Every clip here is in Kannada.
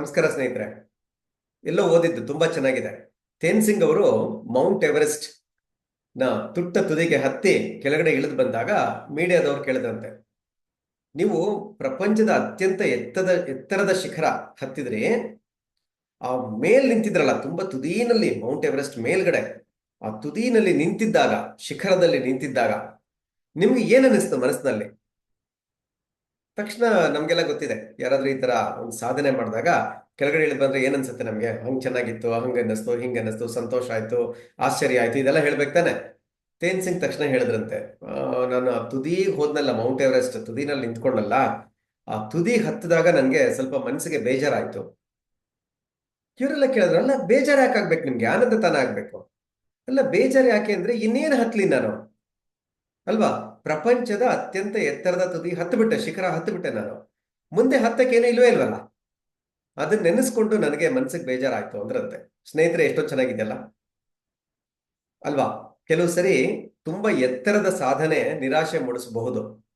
ನಮಸ್ಕಾರ ಸ್ನೇಹಿತರೆ. ಎಲ್ಲೋ ಓದಿದ್ದು ತುಂಬಾ ಚೆನ್ನಾಗಿದೆ. ತೇನ್ ಸಿಂಗ್ ಅವರು ಮೌಂಟ್ ಎವರೆಸ್ಟ್ನ ತುಟ್ಟ ತುದಿಗೆ ಹತ್ತಿ ಕೆಳಗಡೆ ಇಳಿದು ಬಂದಾಗ ಮೀಡಿಯಾದವ್ರು ಕೇಳಿದಂತೆ ನೀವು ಪ್ರಪಂಚದ ಅತ್ಯಂತ ಎತ್ತದ, ಎತ್ತರದ ಶಿಖರ ಹತ್ತಿದ್ರಿ ಆ ಮೇಲ್ ನಿಂತಿದ್ರಲ್ಲ, ತುಂಬಾ ತುದಿನಲ್ಲಿ ಮೌಂಟ್ ಎವರೆಸ್ಟ್ ಮೇಲ್ಗಡೆ, ಆ ತುದಿನಲ್ಲಿ ನಿಂತಿದ್ದಾಗ, ಶಿಖರದಲ್ಲಿ ನಿಂತಿದ್ದಾಗ ನಿಮ್ಗೆ ಏನ್ ಅನ್ನಿಸ್ತು ಮನಸ್ಸಿನಲ್ಲಿ? ತಕ್ಷಣ ನಮ್ಗೆಲ್ಲ ಗೊತ್ತಿದೆ. ಯಾರಾದ್ರೂ ಈ ತರ ಒಂದು ಸಾಧನೆ ಮಾಡಿದಾಗ ಕೆಳಗಡೆ ಇಳಿದು ಬಂದ್ರೆ ಏನ್ ಅನ್ಸುತ್ತೆ ನಮ್ಗೆ? ಹಂಗ್ ಚೆನ್ನಾಗಿತ್ತು, ಹಂಗ ಅನ್ನಿಸ್ತು, ಹಿಂಗ ಅನ್ನಿಸ್ತು, ಸಂತೋಷ ಆಯ್ತು, ಆಶ್ಚರ್ಯ ಆಯ್ತು, ಇದೆಲ್ಲ ಹೇಳ್ಬೇಕು ತಾನೆ. ತೇನ್ ಸಿಂಗ್ ತಕ್ಷಣ ಹೇಳಿದ್ರಂತೆ ನಾನು ಆ ತುದಿ ಹೋದ್ನಲ್ಲ ಮೌಂಟ್ ಎವರೆಸ್ಟ್, ತುದಿನಲ್ಲಿ ನಿಂತ್ಕೊಂಡಲ್ಲ, ಆ ತುದಿ ಹತ್ತಿದಾಗ ನನ್ಗೆ ಸ್ವಲ್ಪ ಮನಸ್ಸಿಗೆ ಬೇಜಾರಾಯ್ತು. ಇವರೆಲ್ಲ ಕೇಳಿದ್ರು, ಅಲ್ಲ ಬೇಜಾರು ಯಾಕೆ ಆಗ್ಬೇಕು ನಿಮ್ಗೆ? ಆನಂದ ತಾನ ಆಗ್ಬೇಕು. ಅಲ್ಲ ಬೇಜಾರು ಯಾಕೆ ಅಂದ್ರೆ ಇನ್ನೇನು ಹತ್ಲಿ ನಾನು? ಅಲ್ವಾ? ಪ್ರಪಂಚದ ಅತ್ಯಂತ ಎತ್ತರದ ತುದಿ ಹತ್ತುಬಿಟ್ಟೆ ಶಿಖರ ಹತ್ತುಬಿಟ್ಟೆ ನಾನು. ಮುಂದೆ ಹತ್ತಕ್ಕೇನು ಇಲ್ವೇ ಇಲ್ವಲ್ಲ? ಅದನ್ನ ನೆನೆಸ್ಕೊಂಡು ನನಗೆ ಮನ್ಸಿಗೆ ಬೇಜಾರಾಯ್ತು ಅಂದ್ರಂತೆ. ಸ್ನೇಹಿತರೆ, ಎಷ್ಟೋ ಚೆನ್ನಾಗಿದೆಯಲ್ಲ? ಅಲ್ವಾ? ಕೆಲವು ಸರಿ ತುಂಬಾ ಎತ್ತರದ ಸಾಧನೆ ನಿರಾಶೆ ಮೂಡಿಸಬಹುದು.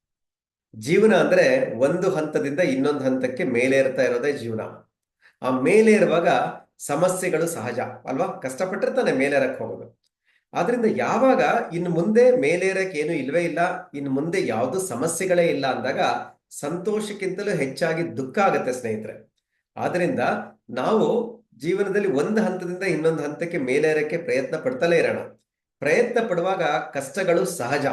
ಜೀವನ ಅಂದ್ರೆ ಒಂದು ಹಂತದಿಂದ ಇನ್ನೊಂದು ಹಂತಕ್ಕೆ ಮೇಲೇರ್ತಾ ಇರೋದೇ ಜೀವನ. ಆ ಮೇಲೇರುವಾಗ ಸಮಸ್ಯೆಗಳು ಸಹಜ, ಅಲ್ವಾ? ಕಷ್ಟಪಟ್ಟಿರ್ತಾನೆ ಮೇಲೇರಕ್ಕೆ ಹೋಗೋದು. ಆದ್ರಿಂದ ಯಾವಾಗ ಇನ್ನು ಮುಂದೆ ಮೇಲೇರಕ್ಕೆ ಏನು ಇಲ್ವೇ ಇಲ್ಲ, ಇನ್ನು ಮುಂದೆ ಯಾವುದು ಸಮಸ್ಯೆಗಳೇ ಇಲ್ಲ ಅಂದಾಗ ಸಂತೋಷಕ್ಕಿಂತಲೂ ಹೆಚ್ಚಾಗಿ ದುಃಖ ಆಗುತ್ತೆ ಸ್ನೇಹಿತರೆ. ಆದ್ರಿಂದ ನಾವು ಜೀವನದಲ್ಲಿ ಒಂದು ಹಂತದಿಂದ ಇನ್ನೊಂದು ಹಂತಕ್ಕೆ ಮೇಲೇರಕ್ಕೆ ಪ್ರಯತ್ನ ಪಡ್ತಲೇ ಇರೋಣ. ಪ್ರಯತ್ನ ಪಡುವಾಗ ಕಷ್ಟಗಳು ಸಹಜ.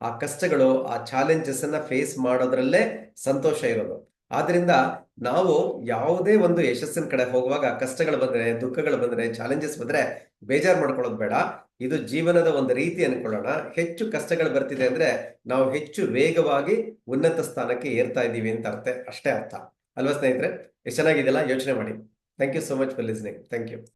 ಆ ಕಷ್ಟಗಳು, ಆ ಚಾಲೆಂಜಸ್ ಅನ್ನ ಫೇಸ್ ಮಾಡೋದ್ರಲ್ಲೇ ಸಂತೋಷ ಇರೋದು. ಆದ್ರಿಂದ ನಾವು ಯಾವುದೇ ಒಂದು ಯಶಸ್ಸಿನ ಕಡೆ ಹೋಗುವಾಗ ಕಷ್ಟಗಳು ಬಂದ್ರೆ, ದುಃಖಗಳು ಬಂದ್ರೆ ಚಾಲೆಂಜಸ್ ಬಂದ್ರೆ ಬೇಜಾರು ಮಾಡ್ಕೊಳ್ಳೋದು ಬೇಡ. ಇದು ಜೀವನದ ಒಂದು ರೀತಿ ಅನ್ಕೊಳ್ಳೋಣ. ಹೆಚ್ಚು ಕಷ್ಟಗಳು ಬರ್ತಿದೆ ಅಂದ್ರೆ ನಾವು ಹೆಚ್ಚು ವೇಗವಾಗಿ ಉನ್ನತ ಸ್ಥಾನಕ್ಕೆ ಏರ್ತಾ ಇದ್ದೀವಿ ಅಂತ ಅರ್ಥ, ಅಷ್ಟೇ ಅರ್ಥ. ಅಲ್ವಾ ಸ್ನೇಹಿತರೆ? ಎಷ್ಟು ಚೆನ್ನಾಗಿದೆಯಲ್ಲ? ಯೋಚನೆ ಮಾಡಿ. Thank you so much for listening thank you